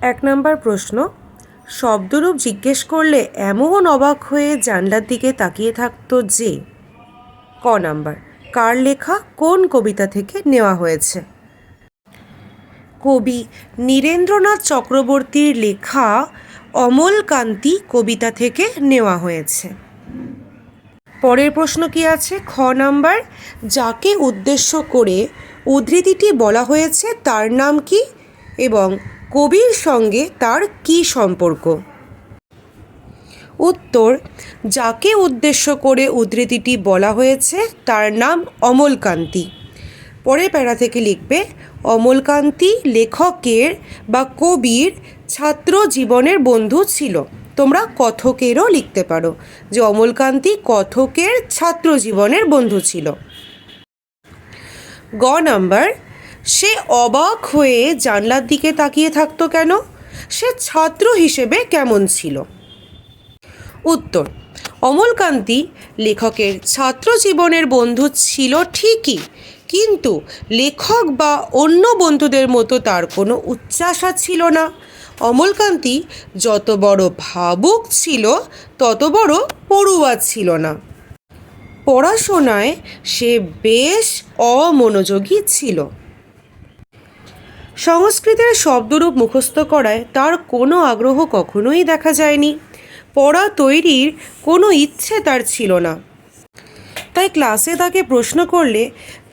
এক নম্বর প্রশ্ন, শব্দরূপ জিজ্ঞেস করলে এমন অবাক হয়ে জানলার দিকে তাকিয়ে থাকতো যে, ক নাম্বার, কার লেখা কোন কবিতা থেকে নেওয়া হয়েছে? কবি নীরেন্দ্রনাথ চক্রবর্তীর লেখা অমলকান্তি কবিতা থেকে নেওয়া হয়েছে। পরের প্রশ্ন কি আছে? খ নাম্বার, যাকে উদ্দেশ্য করে উদ্ধৃতিটি বলা হয়েছে তার নাম কি? এবং কবির সঙ্গে তার কি সম্পর্ক? উত্তর, যাকে উদ্দেশ্য করে উদ্ধৃতিটি বলা হয়েছে, তার নাম অমলকান্তি। পরের প্যারা থেকে লিখবে, অমলকান্তি লেখকের বা কবির ছাত্র জীবনের বন্ধু ছিল। তোমরা কথকেরও লিখতে পারো যে অমলকান্তি কথকের ছাত্র জীবনের বন্ধু ছিল। গ নাম্বার সে অবাক হয়ে জানলার দিকে তাকিয়ে থাকতো কেন? সে ছাত্র হিসেবে কেমন ছিল? উত্তর, অমলকান্তি লেখকের ছাত্র জীবনের বন্ধু ছিল ঠিকই, কিন্তু লেখক বা অন্য বন্ধুদের মতো তার কোনো উচ্চাসা ছিল না। অমলকান্তি যত বড় ভাবুক ছিল, তত বড় পড়ুয়া ছিল না। পড়াশোনায় সে বেশ অমনোযোগী ছিল। সংস্কৃতের শব্দরূপ মুখস্থ করায় তার কোনো আগ্রহ কখনোই দেখা যায়নি। পড়া তৈরির কোনো ইচ্ছে তার ছিল না। তাই ক্লাসে তাকে প্রশ্ন করলে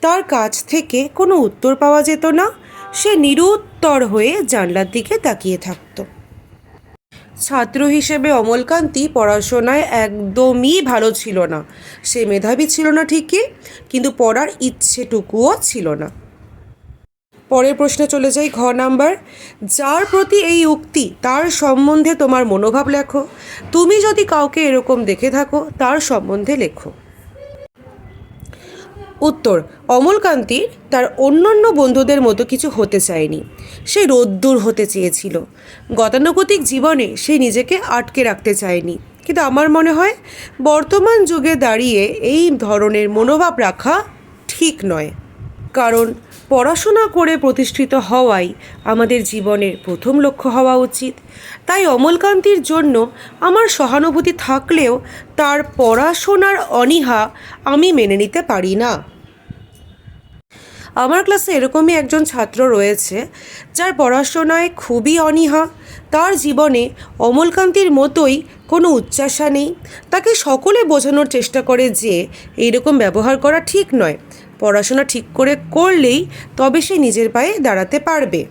তার কাছ থেকে কোনো উত্তর পাওয়া যেত না। সে নিরুত্তর হয়ে জানলার দিকে তাকিয়ে থাকতো। ছাত্র হিসেবে অমলকান্তি পড়াশোনায় একদমই ভালো ছিল না। সে মেধাবী ছিল না ঠিকই, কিন্তু পড়ার ইচ্ছেটুকুও ছিল না। পরের প্রশ্নে চলে যাই, ঘ নাম্বার। যার প্রতি এই উক্তি, তার সম্বন্ধে তোমার মনোভাব লেখো। তুমি যদি কাউকে এরকম দেখে থাকো, তার সম্বন্ধে লেখো। উত্তর, অমলকান্তি তার অন্যান্য বন্ধুদের মতো কিছু হতে চায়নি। সে রোদ্দুর হতে চেয়েছিল। গতানুগতিক জীবনে সে নিজেকে আটকে রাখতে চায়নি। কিন্তু আমার মনে হয়, বর্তমান যুগে দাঁড়িয়ে এই ধরনের মনোভাব রাখা ঠিক নয়। কারণ পড়াশোনা করে প্রতিষ্ঠিত হওয়াই আমাদের জীবনের প্রথম লক্ষ্য হওয়া উচিত। তাই অমলকান্তির জন্য আমার সহানুভূতি থাকলেও তার পড়াশোনার অনীহা আমি মেনে নিতে পারি না। আমার ক্লাসে এরকমই একজন ছাত্র রয়েছে, যার পড়াশোনায় খুবই অনীহা। তার জীবনে অমলকান্তির মতোই কোনো উচ্চাসা নেই। তাকে সকলে বোঝানোর চেষ্টা করে যে, এইরকম ব্যবহার করা ঠিক নয়। পড়াশোনা ঠিক করে করলেই তবে সে নিজের পায়ে দাঁড়াতে পারবে।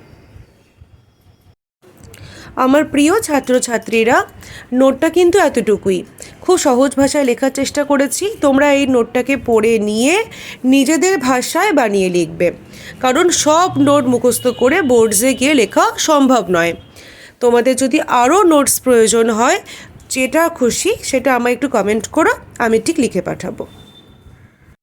আমার প্রিয় ছাত্রছাত্রীরা, নোটটা কিন্তু এতটুকুই। খুব সহজ ভাষায় লেখার চেষ্টা করেছি। তোমরা এই নোটটাকে পড়ে নিয়ে নিজেদের ভাষায় বানিয়ে লিখবে। কারণ সব নোট মুখস্থ করে বোর্ডসে গিয়ে লেখা সম্ভব নয়। তোমাদের যদি আরও নোটস প্রয়োজন হয়, যেটা খুশি সেটা আমায় একটু কমেন্ট করো, আমি ঠিক লিখে পাঠাবো।